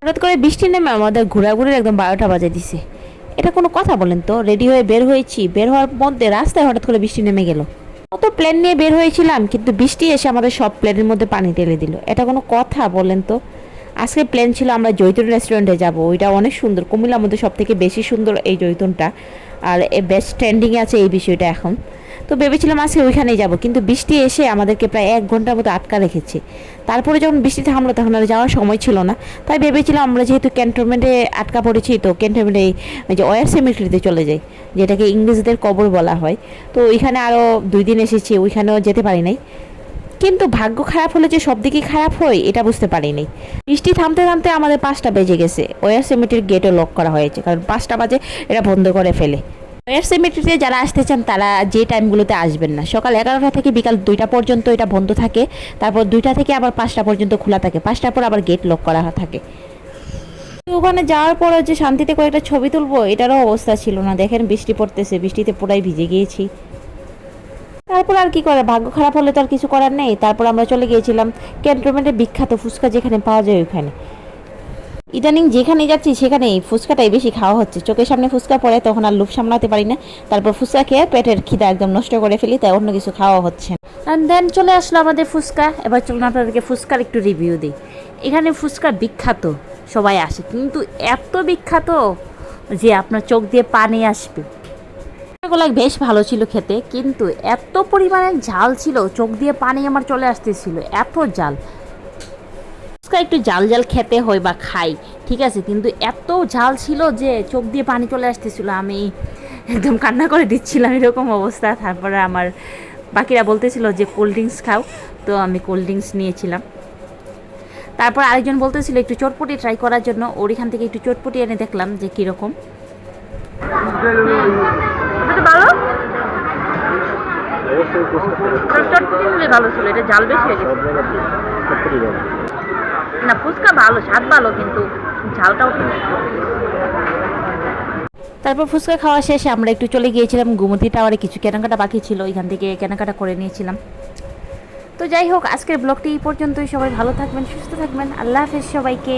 হঠাৎ করে বৃষ্টি নেমে আমাদের ঘোরাঘুরির একদম বারোটা বাজে দিছে। এটা কোনো কথা বলেন তো? রেডি হয়ে বের হয়েছি। বের হওয়ার মধ্যে রাস্তায় হঠাৎ করে বৃষ্টি নেমে গেল। কত প্ল্যান নিয়ে বের হয়েছিলাম, কিন্তু বৃষ্টি এসে আমাদের সব প্ল্যানের মধ্যে পানি ঢেলে দিল। এটা কোনো কথা বলেন তো? আজকে প্ল্যান ছিল আমরা জৈতুন রেস্টুরেন্টে যাব। ওইটা অনেক সুন্দর। কুমিল্লার মধ্যে সব থেকে বেশি সুন্দর এই জৈতুনটা। আর বেস্ট ট্রেন্ডিংয়ে আছে এই বিষয়টা এখন। তো ভেবেছিলাম, আজকে ওইখানেই যাব। কিন্তু বৃষ্টি এসে আমাদেরকে প্রায় এক ঘণ্টার মতো আটকা রেখেছে। তারপরে যখন বৃষ্টি থামলো, তখন আর যাওয়ার সময় ছিল না। তাই ভেবেছিলাম, আমরা যেহেতু ক্যান্টনমেন্টে আটকা পড়েছি, তো ক্যান্টনমেন্টে যে ওয়ার সেমিট্রিতে চলে যাই, যেটাকে ইংরেজদের কবর বলা হয়। তো ওইখানে আরও দুই দিন এসেছি, ওইখানেও যেতে পারি নাই। কিন্তু ভাগ্য খারাপ হলে যে সব দিকেই খারাপ হয়, এটা বুঝতে পারিনি। বৃষ্টি থামতে থামতে আমাদের পাঁচটা বেজে গেছে। ওয়ার সেমিটির গেটও লক করা হয়েছে, কারণ পাঁচটা বাজে, এটা বন্ধ করে ফেলে। ওয়ার সেমিটিতে যারা আসতে চান, তারা যে টাইমগুলোতে আসবেন না। সকাল এগারোটা থেকে বিকাল দুইটা পর্যন্ত এটা বন্ধ থাকে। তারপর দুইটা থেকে আবার পাঁচটা পর্যন্ত খোলা থাকে। পাঁচটার পর আবার গেট লক করা থাকে। ওখানে যাওয়ার পরে যে শান্তিতে কয়েকটা ছবি তুলবো, এটারও অবস্থা ছিল না। দেখেন বৃষ্টি পড়তেছে, বৃষ্টিতে পুরাই ভিজে গিয়েছি। তারপর আর কি করে ভাগ্য খারাপ হলে তো আর কিছু করার নেই। তারপর আমরা চলে গিয়েছিলাম ক্যান্টনমেন্টের বিখ্যাত ফুচকা যেখানে পাওয়া যায় ওইখানে। ইদানিং যেখানে যাচ্ছি সেখানে ফুচকাটাই বেশি খাওয়া হচ্ছে। চোখের সামনে ফুচকা পড়ে তখন আর লোভ সামলাতে পারি না। তারপর ফুচকা খেয়ে পেটের খিদা একদম নষ্ট করে ফেলি, তাই অন্য কিছু খাওয়া হচ্ছে অ্যান্ড দেন চলে আসলো আমাদের ফুচকা। এবার চলুন আপনাদেরকে ফুচকার একটু রিভিউ দিই। এখানে ফুচকা বিখ্যাত, সবাই আসে। কিন্তু এত বিখ্যাত যে আপনার চোখ দিয়ে পানি আসবে। এগুলো বেশ ভালো ছিল খেতে, কিন্তু এত পরিমাণে ঝাল ছিল, চোখ দিয়ে পানি আমার চলে আসতেছিল। এত জাল ফুচকা একটু জাল জাল খেতে হয় বা খাই ঠিক আছে? কিন্তু এত ঝাল ছিল যে চোখ দিয়ে পানি চলে আসতেছিল। আমি একদম কান্না করে দিচ্ছিলাম এরকম অবস্থা। তারপরে আমার বাকিরা বলতেছিল যে কোল্ড ড্রিঙ্কস খাও। তো আমি কোল্ড ড্রিঙ্কস নিয়েছিলাম। তারপর আরেকজন বলতেছিল একটু চটপটি ট্রাই করার জন্য। ওর এখান থেকে একটু চটপটি এনে দেখলাম যে কীরকম। ভালো চটপটি ভালো ছিল এটা জাল বেশি হয়ে গেছে। না, ফুচকা ভালো, স্বাদ ভালো, কিন্তু ঝালটাও তারপর ফুচকা খাওয়া শেষে আমরা একটু চলে গিয়েছিলাম গুমতি টাওয়ারে, কিছু কেনাকাটা বাকি ছিল এখান থেকে কেনাকাটা করে নিয়েছিলাম। তো যাই হোক, আজকের ব্লগটি এই পর্যন্তই, সবাই ভালো থাকবেন, সুস্থ থাকবেন, আল্লাহ হাফেজ সবাইকে।